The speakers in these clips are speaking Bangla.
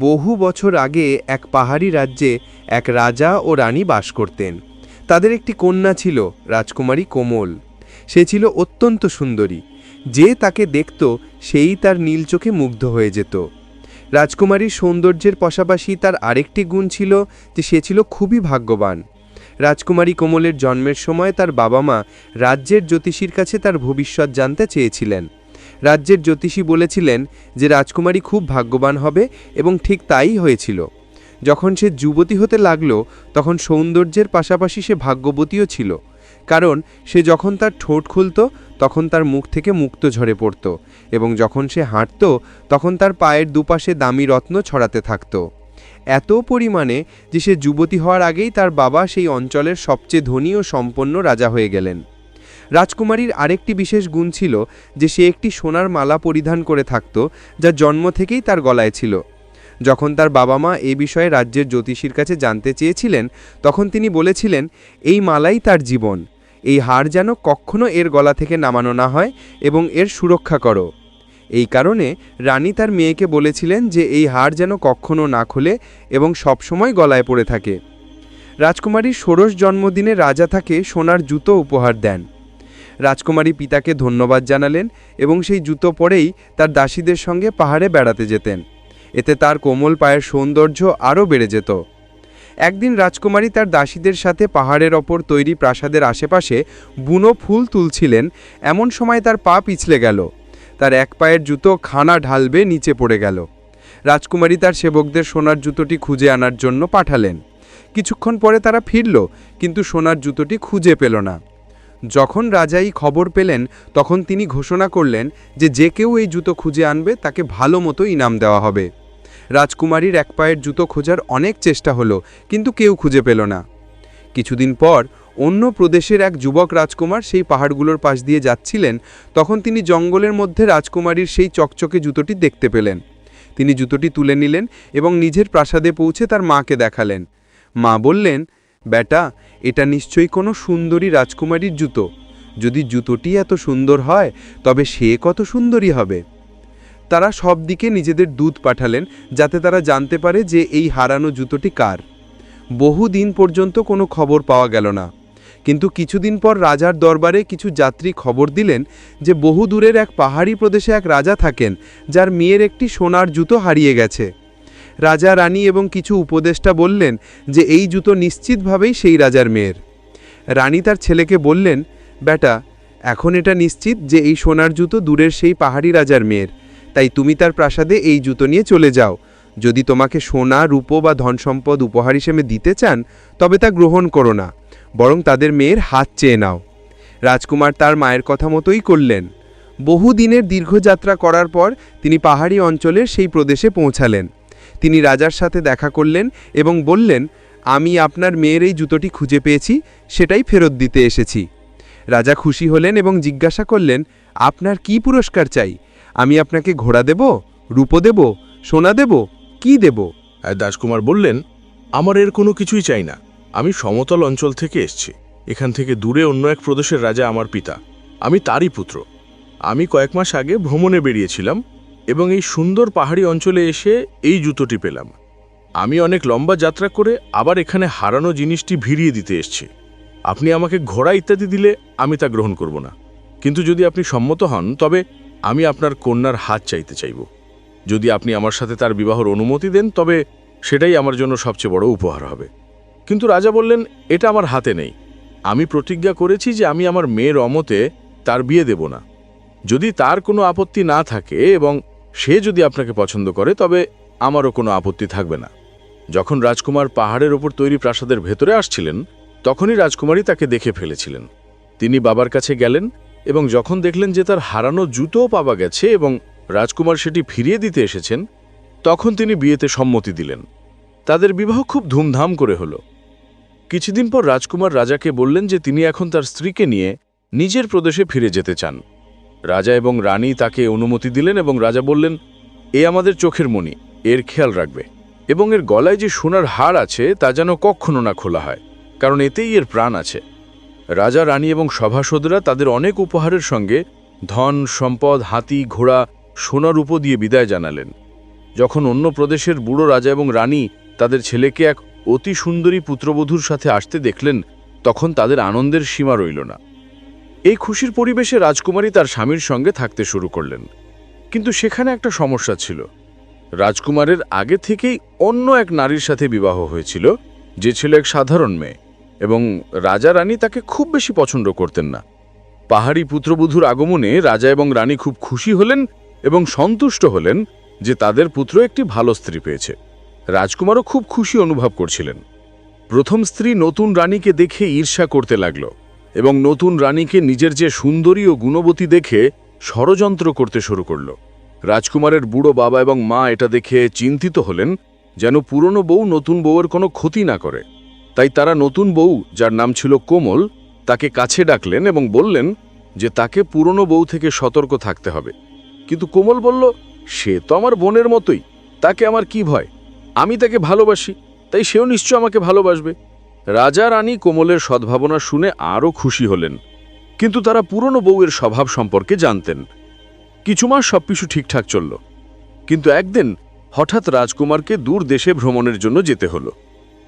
বহু বছর আগে এক পাহাড়ি রাজ্যে এক রাজা ও রানী বাস করতেন। তাদের একটি কন্যা ছিল, রাজকুমারী কোমল। সে ছিল অত্যন্ত সুন্দরী। যে তাকে দেখত, সেই তার নীল চোখে মুগ্ধ হয়ে যেত। রাজকুমারীর সৌন্দর্যের পাশাপাশি তার আরেকটি গুণ ছিল যে সে ছিল খুবই ভাগ্যবান। রাজকুমারী কোমলের জন্মের সময় তার বাবা মা রাজ্যের জ্যোতিষীর কাছে তার ভবিষ্যৎ জানতে চেয়েছিলেন। রাজ্যের জ্যোতিষী বলেছিলেন যে রাজকুমারী খুব ভাগ্যবান হবে এবং ঠিক তাই হয়েছিল। যখন সে যুবতী হতে লাগল, তখন সৌন্দর্যের পাশাপাশি সে ভাগ্যবতীও ছিল। কারণ সে যখন তার ঠোঁট খুলত, তখন তার মুখ থেকে মুক্ত ঝরে পড়ত এবং যখন সে হাঁটত, তখন তার পায়ের দুপাশে দামি রত্ন ছড়াতে থাকত। এত পরিমাণে যে সে যুবতী হওয়ার আগেই তার বাবা সেই অঞ্চলের সবচেয়ে ধনী ও সম্পন্ন রাজা হয়ে গেলেন। রাজকুমারীর আরেকটি বিশেষ গুণ ছিল যে সে একটি সোনার মালা পরিধান করে থাকত, যা জন্ম থেকেই তার গলায় ছিল। যখন তার বাবা মা এ বিষয়ে রাজ্যের জ্যোতিষীর কাছে জানতে চেয়েছিলেন, তখন তিনি বলেছিলেন, এই মালাই তার জীবন। এই হার যেন কখনো এর গলা থেকে নামানো না হয় এবং এর সুরক্ষা করো। এই কারণে রানী তার মেয়েকে বলেছিলেন যে এই হার যেন কখনো না খোলে এবং সবসময় গলায় পড়ে থাকে। রাজকুমারীর ষোড়শ জন্মদিনে রাজা তাকে সোনার জুতো উপহার দেন। রাজকুমারী পিতাকে ধন্যবাদ জানালেন এবং সেই জুতো পরেই তার দাসীদের সঙ্গে পাহাড়ে বেড়াতে যেতেন। এতে তার কোমল পায়ের সৌন্দর্য আরও বেড়ে যেত। একদিন রাজকুমারী তার দাসীদের সাথে পাহাড়ের ওপর তৈরি প্রাসাদের আশেপাশে বুনো ফুল তুলছিলেন। এমন সময় তার পা পিছলে গেল। তার এক পায়ের জুতো খানা ঢালবে নিচে পড়ে গেল। রাজকুমারী তার সেবকদের সোনার জুতোটি খুঁজে আনার জন্য পাঠালেন। কিছুক্ষণ পরে তারা ফিরল, কিন্তু সোনার জুতোটি খুঁজে পেল না। যখন রাজা এই খবর পেলেন, তখন তিনি ঘোষণা করলেন যে যে কেউ এই জুতো খুঁজে আনবে, তাকে ভালো মতো ইনাম দেওয়া হবে। রাজকুমারীর এক পায়ের জুতো খোঁজার অনেক চেষ্টা হলো, কিন্তু কেউ খুঁজে পেল না। কিছুদিন পর অন্য প্রদেশের এক যুবক রাজকুমার সেই পাহাড়গুলোর পাশ দিয়ে যাচ্ছিলেন, তখন তিনি জঙ্গলের মধ্যে রাজকুমারীর সেই চকচকে জুতোটি দেখতে পেলেন। তিনি জুতোটি তুলে নিলেন এবং নিজের প্রাসাদে পৌঁছে তার মাকে দেখালেন। মা বললেন বেটা এটা নিশ্চয়ই কোনো সুন্দরী রাজকুমারীর জুতো। যদি জুতোটি এত সুন্দর হয়, তবে সে কত সুন্দরী হবে। তারা সব দিকে নিজেদের দুধ পাঠালেন, যাতে তারা জানতে পারে যে এই হারানো জুতোটি কার। বহু দিন পর্যন্ত কোনো খবর পাওয়া গেল না। কিন্তু কিছুদিন পর রাজার দরবারে কিছু যাত্রী খবর দিলেন যে বহু দূরের এক পাহাড়ি প্রদেশে এক রাজা থাকেন, যার মেয়ের একটি সোনার জুতো হারিয়ে গেছে। রাজা রানী এবং কিছু উপদেষ্টা বললেন যে এই জুতো নিশ্চিতভাবেই সেই রাজার মেয়ের। রানী তার ছেলেকে বললেন, বেটা, এখন এটা নিশ্চিত যে এই সোনার জুতো দূরের সেই পাহাড়ি রাজার মেয়ের। তাই তুমি তার প্রাসাদে এই জুতো নিয়ে চলে যাও। যদি তোমাকে সোনা, রূপো বা ধন সম্পদ উপহার হিসেবে দিতে চান, তবে তা গ্রহণ করো না, বরং তাদের মেয়ের হাত চেয়ে নাও। রাজকুমার তার মায়ের কথা মতোই করলেন। বহু দিনের দীর্ঘযাত্রা করার পর তিনি পাহাড়ি অঞ্চলের সেই প্রদেশে পৌঁছালেন। তিনি রাজার সাথে দেখা করলেন এবং বললেন, আমি আপনার মেয়ের এই জুতোটি খুঁজে পেয়েছি, সেটাই ফেরত দিতে এসেছি। রাজা খুশি হলেন এবং জিজ্ঞাসা করলেন, আপনার কি পুরস্কার চাই? আমি আপনাকে ঘোড়া দেব, রূপো দেব, সোনা দেব, কি দেব? দাসকুমার বললেন, আমার এর কোনো কিছুই চাই না। আমি সমতল অঞ্চল থেকে এসছি। এখান থেকে দূরে অন্য এক প্রদেশের রাজা আমার পিতা। আমি তারই পুত্র। আমি কয়েক মাস আগে ভ্রমণে বেরিয়েছিলাম। এবং এই সুন্দর পাহাড়ি অঞ্চলে এসে এই জুতোটি পেলাম। আমি অনেক লম্বা যাত্রা করে আবার এখানে হারানো জিনিসটি ভিড়িয়ে দিতে এসছি। আপনি আমাকে ঘোড়া ইত্যাদি দিলে আমি তা গ্রহণ করব না। কিন্তু যদি আপনি সম্মত হন, তবে আমি আপনার কন্যার হাত চাইতে চাইব। যদি আপনি আমার সাথে তার বিবাহর অনুমতি দেন, তবে সেটাই আমার জন্য সবচেয়ে বড় উপহার হবে। কিন্তু রাজা বললেন, এটা আমার হাতে নেই। আমি প্রতিজ্ঞা করেছি যে আমি আমার মেয়ের অমতে তার বিয়ে দেব না। যদি তার কোনো আপত্তি না থাকে এবং সে যদি আপনাকে পছন্দ করে, তবে আমারও কোনো আপত্তি থাকবে না। যখন রাজকুমার পাহাড়ের ওপর তৈরি প্রাসাদের ভেতরে আসছিলেন, তখনই রাজকুমারী তাকে দেখে ফেলেছিলেন। তিনি বাবার কাছে গেলেন এবং যখন দেখলেন যে তার হারানো জুতোও পাওয়া গেছে এবং রাজকুমার সেটি ফিরিয়ে দিতে এসেছেন, তখন তিনি বিয়েতে সম্মতি দিলেন। তাদের বিবাহ খুব ধুমধাম করে হল। কিছুদিন পর রাজকুমার রাজাকে বললেন যে তিনি এখন তার স্ত্রীকে নিয়ে নিজের প্রদেশে ফিরে যেতে চান। রাজা এবং রানী তাকে অনুমতি দিলেন এবং রাজা বললেন, এ আমাদের চোখের মণি, এর খেয়াল রাখবে। এবং এর গলায় যে সোনার হার আছে, তা যেন কখনো না খোলা হয়, কারণ এতেই এর প্রাণ আছে। রাজা, রানী এবং সভাসদরা তাদের অনেক উপহারের সঙ্গে ধন, সম্পদ, হাতি, ঘোড়া, সোনার উপ দিয়ে বিদায় জানালেন। যখন অন্য প্রদেশের বুড়ো রাজা এবং রানী তাদের ছেলেকে এক অতি সুন্দরী পুত্রবধূর সাথে আসতে দেখলেন, তখন তাদের আনন্দের সীমা রইল না। এই খুশির পরিবেশে রাজকুমারী তার স্বামীর সঙ্গে থাকতে শুরু করলেন। কিন্তু সেখানে একটা সমস্যা ছিল। রাজকুমারের আগে থেকেই অন্য এক নারীর সাথে বিবাহ হয়েছিল, যে ছিল এক সাধারণ মেয়ে এবং রাজা রানী তাকে খুব বেশি পছন্দ করতেন না। পাহাড়ি পুত্রবধূর আগমনে রাজা এবং রানী খুব খুশি হলেন এবং সন্তুষ্ট হলেন যে তাদের পুত্র একটি ভালো স্ত্রী পেয়েছে। রাজকুমারও খুব খুশি অনুভব করছিলেন। প্রথম স্ত্রী নতুন রানীকে দেখে ঈর্ষা করতে লাগল। এবং নতুন রানীকে নিজের যে সুন্দরী ও গুণবতী দেখে ষড়যন্ত্র করতে শুরু করল। রাজকুমারের বুড়ো বাবা এবং মা এটা দেখে চিন্তিত হলেন যেন পুরনো বউ নতুন বউয়ের কোনো ক্ষতি না করে। তাই তারা নতুন বউ, যার নাম ছিল কোমল, তাকে কাছে ডাকলেন এবং বললেন যে তাকে পুরনো বউ থেকে সতর্ক থাকতে হবে। কিন্তু কোমল বলল, সে তো আমার বোনের মতোই, তাকে আমার কি ভয়? আমি তাকে ভালোবাসি, তাই সেও নিশ্চয় আমাকে ভালোবাসবে। রাজা রানী কোমলের সদ্ভাবনা শুনে আরও খুশি হলেন, কিন্তু তারা পুরনো বউয়ের স্বভাব সম্পর্কে জানতেন। কিছু মাস সবকিছু ঠিকঠাক চলল, কিন্তু একদিন হঠাৎ রাজকুমারকে দূর দেশে ভ্রমণের জন্য যেতে হলো।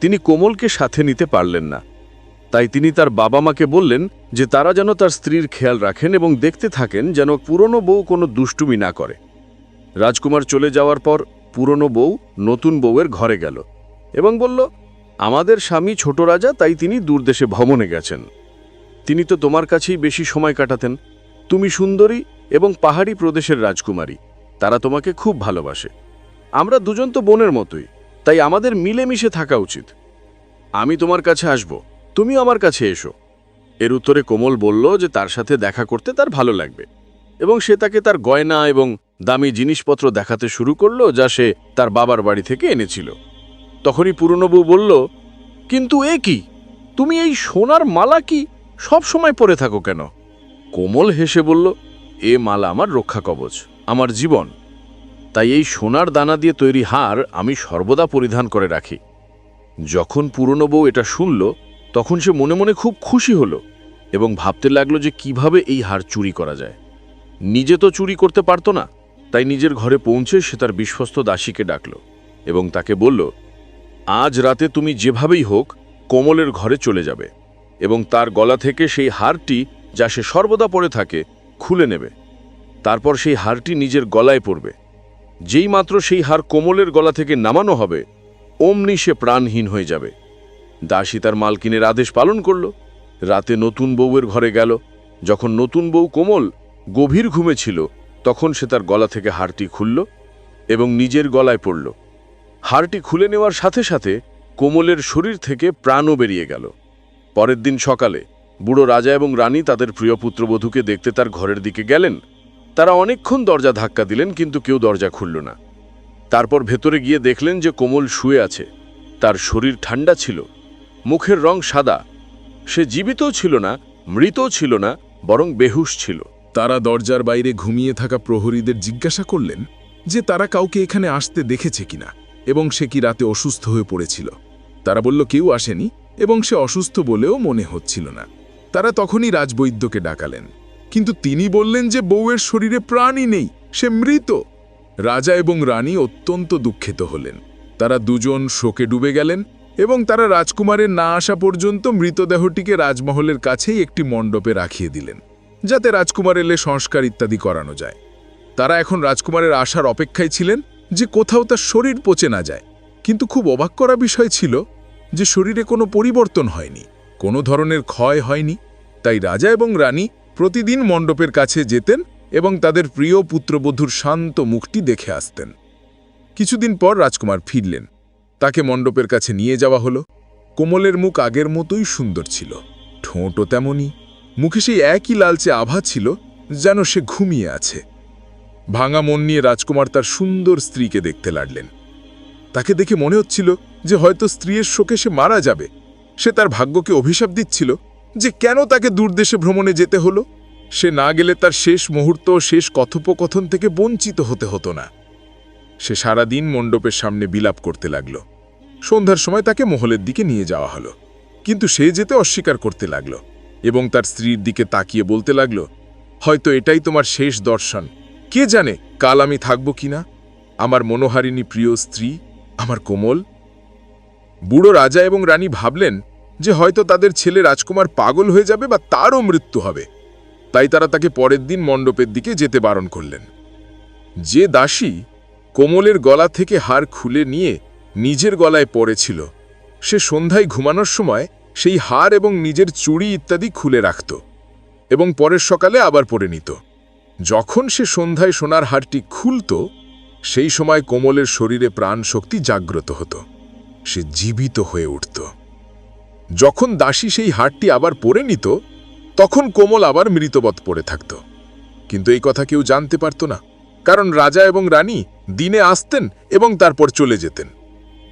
তিনি কোমলকে সাথে নিতে পারলেন না। তাই তিনি তার বাবা মাকে বললেন যে তারা যেন তার স্ত্রীর খেয়াল রাখেন এবং দেখতে থাকেন যেন পুরনো বউ কোনো দুষ্টুমি না করে। রাজকুমার চলে যাওয়ার পর পুরনো বউ নতুন বউয়ের ঘরে গেল এবং বলল আমাদের স্বামী ছোট রাজা, তাই তিনি দূরদেশে ভ্রমণে গেছেন। তিনি তো তোমার কাছেই বেশি সময় কাটাতেন। তুমি সুন্দরী এবং পাহাড়ি প্রদেশের রাজকুমারী। তারা তোমাকে খুব ভালোবাসে। আমরা দুজন তো বোনের মতোই, তাই আমাদের মিলেমিশে থাকা উচিত। আমি তোমার কাছে আসব তুমি আমার কাছে এসো। এর উত্তরে কোমল বলল যে তার সাথে দেখা করতে তার ভালো লাগবে এবং সে তাকে তার গয়না এবং দামি জিনিসপত্র দেখাতে শুরু করল যা সে তার বাবার বাড়ি থেকে এনেছিল। তখনই পুরনো বউ বলল, কিন্তু এ কি? তুমি এই সোনার মালা কি সব সময় পরে থাকো কেন? কোমল হেসে বলল, এ মালা আমার রক্ষা কবচ, আমার জীবন। তাই এই সোনার দানা দিয়ে তৈরি হার আমি সর্বদা পরিধান করে রাখি। যখন পুরনো বউ এটা শুনল, তখন সে মনে মনে খুব খুশি হলো এবং ভাবতে লাগল যে কীভাবে এই হার চুরি করা যায়। নিজে তো চুরি করতে পারতো না, তাই নিজের ঘরে পৌঁছে সে তার বিশ্বস্ত দাসীকে ডাকল এবং তাকে বলল আজ রাতে তুমি যেভাবেই হোক কোমলের ঘরে চলে যাবে এবং তার গলা থেকে সেই হারটি যা সে সর্বদা পরে থাকে খুলে নেবে। তারপর সেই হারটি নিজের গলায় পড়বে যেই মাত্র সেই হার কোমলের গলা থেকে নামানো হবে, অমনি সে প্রাণহীন হয়ে যাবে। দাসী তার মালকিনের আদেশ পালন করল। রাতে নতুন বউয়ের ঘরে গেল। যখন নতুন বউ কোমল গভীর ঘুমে ছিল, তখন সে তার গলা থেকে হারটি খুলল এবং নিজের গলায় পড়ল। হারটি খুলে নেওয়ার সাথে সাথে কোমলের শরীর থেকে প্রাণও বেরিয়ে গেল। পরের দিন সকালে বুড়ো রাজা এবং রানী তাদের প্রিয় পুত্রবধূকে দেখতে তার ঘরের দিকে গেলেন। তারা অনেকক্ষণ দরজা ধাক্কা দিলেন, কিন্তু কেউ দরজা খুলল না। তারপর ভেতরে গিয়ে দেখলেন যে কোমল শুয়ে আছে। তার শরীর ঠান্ডা ছিল, মুখের রং সাদা। সে জীবিতও ছিল না, মৃতও ছিল না, বরং বেহুশ ছিল। তারা দরজার বাইরে ঘুমিয়ে থাকা প্রহরীদের জিজ্ঞাসা করলেন যে তারা কাউকে এখানে আসতে দেখেছে কিনা। এবং সে কি রাতে অসুস্থ হয়ে পড়েছিল? তারা বলল, কেউ আসেনি এবং সে অসুস্থ বলেও মনে হচ্ছিল না। তারা তখনই রাজবৈদ্যকে ডাকালেন। কিন্তু তিনি বললেন যে, বউয়ের শরীরে প্রাণই নেই, সে মৃত। রাজা এবং রানী অত্যন্ত দুঃখিত হলেন। তারা দুজন শোকে ডুবে গেলেন এবং তারা রাজকুমারের না আসা পর্যন্ত মৃতদেহটিকে রাজমহলের কাছেই একটি মণ্ডপে রাখিয়ে দিলেন, যাতে রাজকুমার এলে সংস্কার ইত্যাদি করানো যায়। তারা এখন রাজকুমারের আসার অপেক্ষায় ছিলেন যে কোথাও তার শরীর পচে না যায়। কিন্তু খুব অবাক করা বিষয় ছিল যে শরীরে কোনো পরিবর্তন হয়নি। কোনো ধরনের ক্ষয় হয়নি। তাই রাজা এবং রানী প্রতিদিন মণ্ডপের কাছে যেতেন এবং তাদের প্রিয় পুত্রবধূর শান্ত মুখটি দেখে আসতেন। কিছুদিন পর রাজকুমার ফিরলেন। তাকে মণ্ডপের কাছে নিয়ে যাওয়া হলো। কোমলের মুখ আগের মতোই সুন্দর ছিল। ঠোঁটও তেমনই। মুখে সেই একই লালচে আভা ছিল যেন সে ঘুমিয়ে আছে। ভাঙা মন নিয়ে রাজকুমার তার সুন্দর স্ত্রীকে দেখতে লাগলেন। তাকে দেখে মনে হচ্ছিল যে হয়তো স্ত্রীর শোকে সে মারা যাবে। সে তার ভাগ্যকে অভিশাপ দিচ্ছিল যে কেন তাকে দূরদেশে ভ্রমণে যেতে হলো। সে না গেলে তার শেষ মুহূর্ত শেষ কথোপকথন থেকে বঞ্চিত হতে হতো না। সে সারাদিন মণ্ডপের সামনে বিলাপ করতে লাগল। সন্ধ্যার সময় তাকে মহলের দিকে নিয়ে যাওয়া হলো। কিন্তু সে যেতে অস্বীকার করতে লাগল এবং তার স্ত্রীর দিকে তাকিয়ে বলতে লাগল, হয়তো এটাই তোমার শেষ দর্শন। কে জানে কাল আমি থাকব কিনা? আমার মনোহারিণী প্রিয় স্ত্রী, আমার কোমল। বুড়ো রাজা এবং রানী ভাবলেন যে হয়তো তাদের ছেলে রাজকুমার পাগল হয়ে যাবে বা তারও মৃত্যু হবে। তাই তারা তাকে পরের দিন মণ্ডপের দিকে যেতে বারণ করলেন। যে দাসী কোমলের গলা থেকে হার খুলে নিয়ে নিজের গলায় পড়েছিল, সে সন্ধ্যায় ঘুমানোর সময় সেই হার এবং নিজের চুড়ি ইত্যাদি খুলে রাখত এবং পরের সকালে আবার পরে নিত। যখন সে সন্ধ্যায় সোনার হারটি খুলত, সেই সময় কোমলের শরীরে প্রাণ শক্তি জাগ্রত হতো। সে জীবিত হয়ে উঠত। যখন দাসী সেই হারটি আবার পরে নিত, তখন কোমল আবার মৃতবৎ পড়ে থাকত। কিন্তু এই কথা কেউ জানতে পারত না, কারণ রাজা এবং রানী দিনে আসতেন এবং তারপর চলে যেতেন।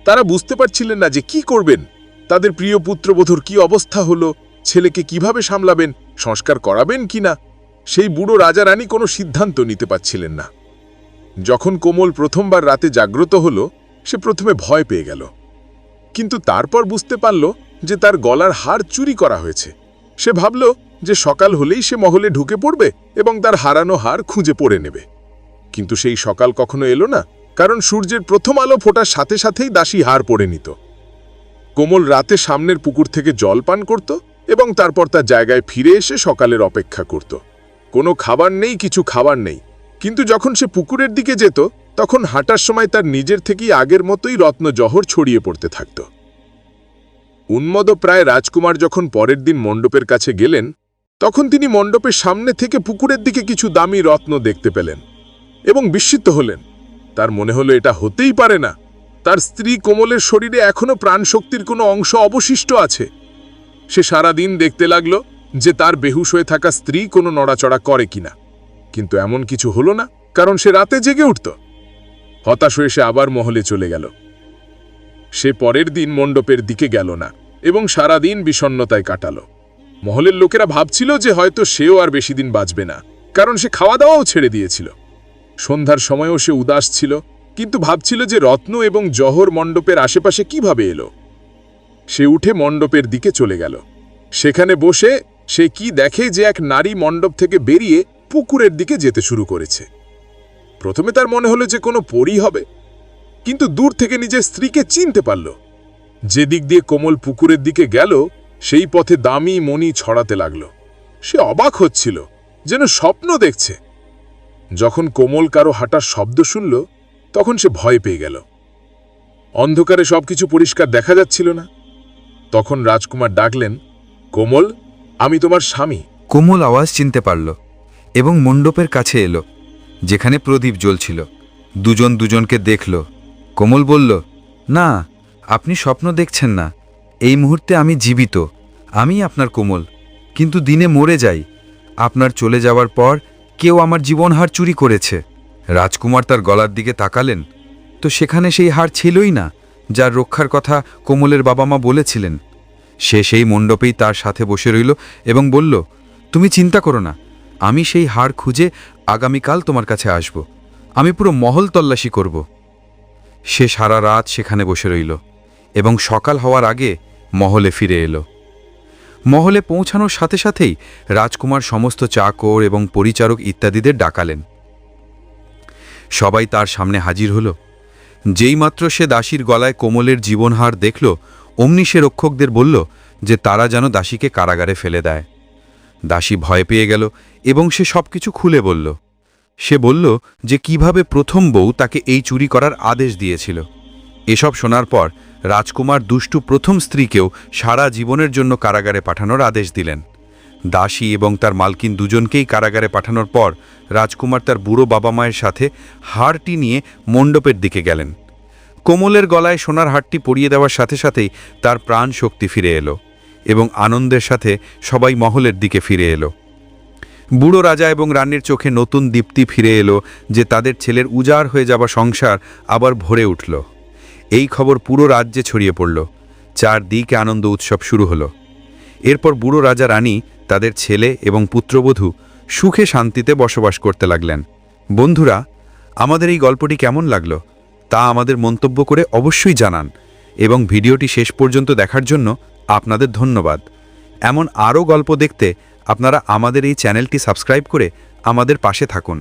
তারা বুঝতে পারছিলেন না যে কি করবেন, তাদের প্রিয় পুত্রবধূর কি অবস্থা হলো, ছেলেকে কীভাবে সামলাবেন, সংস্কার করাবেন কিনা সেই বুড়ো রাজা রানী কোনো সিদ্ধান্ত নিতে পারছিলেন না। যখন কোমল প্রথমবার রাতে জাগ্রত হল, সে প্রথমে ভয় পেয়ে গেল। কিন্তু তারপর বুঝতে পারল যে তার গলার হার চুরি করা হয়েছে। সে ভাবল যে সকাল হলেই সে মহলে ঢুকে পড়বে এবং তার হারানো হার খুঁজে পড়ে নেবে। কিন্তু সেই সকাল কখনো এলো না, কারণ সূর্যের প্রথম আলো ফোটার সাথে সাথেই দাসী হার পড়ে নিত। কোমল রাতে সামনের পুকুর থেকে জল পান করত এবং তারপর তার জায়গায় ফিরে এসে সকালের অপেক্ষা করত। কোনো খাবার নেই, কিছু খাবার নেই। কিন্তু যখন সে পুকুরের দিকে যেত, তখন হাঁটার সময় তার নিজের থেকেই আগের মতোই রত্ন জহর ছড়িয়ে পড়তে থাকত। উন্মদ প্রায় রাজকুমার যখন পরের দিন মণ্ডপের কাছে গেলেন, তখন তিনি মণ্ডপের সামনে থেকে পুকুরের দিকে কিছু দামি রত্ন দেখতে পেলেন এবং বিস্মিত হলেন। তার মনে হলো এটা হতেই পারে না। তার স্ত্রী কোমলের শরীরে এখনও প্রাণশক্তির কোনো অংশ অবশিষ্ট আছে। সে সারা দিন দেখতে লাগল যে তার বেহুশ হয়ে থাকা স্ত্রী কোনো নড়াচড়া করে কিনা। কিন্তু এমন কিছু হলো না, কারণ সে রাতে জেগে উঠত। হতাশ হয়ে সে আবার মহলে চলে গেল। সে পরের দিন মণ্ডপের দিকে গেল না, এবং সারা দিন বিষণ্নতায় কাটালো। মহলের লোকেরা ভাবছিল যে হয়তো সেও আর বেশি দিন বাঁচবে না, কারণ সে খাওয়া দাওয়াও ছেড়ে দিয়েছিল। সন্ধ্যার সময়ও সে উদাস ছিল, কিন্তু ভাবছিল যে রত্ন এবং জহর মণ্ডপের আশেপাশে কীভাবে এলো। সে উঠে মণ্ডপের দিকে চলে গেল। সেখানে বসে সে কি দেখে যে এক নারী মণ্ডপ থেকে বেরিয়ে পুকুরের দিকে যেতে শুরু করেছে? প্রথমে তার মনে হলো যে কোনো পরী হবে, কিন্তু দূর থেকে নিজের স্ত্রীকে চিনতে পারল। যে দিক দিয়ে কোমল পুকুরের দিকে গেল, সেই পথে দামি মনি ছড়াতে লাগল। সে অবাক হচ্ছিল, যেন স্বপ্ন দেখছে। যখন কোমল কারও হাঁটার শব্দ শুনল, তখন সে ভয় পেয়ে গেল। অন্ধকারে সবকিছু পরিষ্কার দেখা যাচ্ছিল না। তখন রাজকুমার ডাকলেন, কোমল আমি তোমার স্বামী। কোমল আওয়াজ চিনতে পারল এবং মণ্ডপের কাছে এলো, যেখানে প্রদীপ জ্বলছিল। দুজন দুজনকে দেখল। কোমল বলল, না, আপনি স্বপ্ন দেখছেন না। এই মুহূর্তে আমি জীবিত। আমি আপনার কোমল। কিন্তু দিনে মরে যাই। আপনার চলে যাওয়ার পর কেউ আমার জীবনহার চুরি করেছে। রাজকুমার তার গলার দিকে তাকালেন। তো সেখানে সেই হার ছিলই না, যার রক্ষার কথা কোমলের বাবা মা বলেছিলেন। সে সেই মণ্ডপেই তার সাথে বসে রইল এবং বলল, তুমি চিন্তা করো না, আমি সেই হার খুঁজে আগামীকাল তোমার কাছে আসব। আমি পুরো মহল তল্লাশি করব। সে সারা রাত সেখানে বসে রইল এবং সকাল হওয়ার আগে মহলে ফিরে এলো। মহলে পৌঁছানোর সাথে সাথেই রাজকুমার সমস্ত চাকর এবং পরিচারক ইত্যাদিদের ডাকালেন। সবাই তার সামনে হাজির হল। যেইমাত্র সে দাসীর গলায় কোমলের জীবনহার দেখল অমনি সে রক্ষকদের বলল যে তারা যেন দাসীকে কারাগারে ফেলে দেয়। দাসী ভয় পেয়ে গেল এবং সে সবকিছু খুলে বলল। সে বলল যে কীভাবে প্রথম বউ তাকে এই চুরি করার আদেশ দিয়েছিল। এসব শোনার পর রাজকুমার দুষ্টু প্রথম স্ত্রীকেও সারা জীবনের জন্য কারাগারে পাঠানোর আদেশ দিলেন। দাসী এবং তার মালকিন দুজনকেই কারাগারে পাঠানোর পর রাজকুমার তার বুড়ো বাবা মায়ের সাথে হারটি নিয়ে মণ্ডপের দিকে গেলেন। কোমলের গলায় সোনার হাটটি পরিয়ে দেওয়ার সাথে সাথেই তার প্রাণ শক্তি ফিরে এলো এবং আনন্দের সাথে সবাই মহলের দিকে ফিরে এলো। বুড়ো রাজা এবং রানীর চোখে নতুন দীপ্তি ফিরে এলো যে তাদের ছেলের উজাড় হয়ে যাওয়া সংসার আবার ভরে উঠল। এই খবর পুরো রাজ্যে ছড়িয়ে পড়ল। চারদিকে আনন্দ উৎসব শুরু হলো। এরপর বুড়ো রাজা, রানী, তাদের ছেলে এবং পুত্রবধূ সুখে শান্তিতে বসবাস করতে লাগলেন। বন্ধুরা, আমাদের এই গল্পটি কেমন লাগল? তা আমাদের মন্তব্য করে অবশ্যই জানান এবং ভিডিওটি শেষ পর্যন্ত দেখার জন্য আপনাদের ধন্যবাদ। এমন আরও গল্প দেখতে আপনারা আমাদের এই চ্যানেলটি সাবস্ক্রাইব করে আমাদের পাশে থাকুন।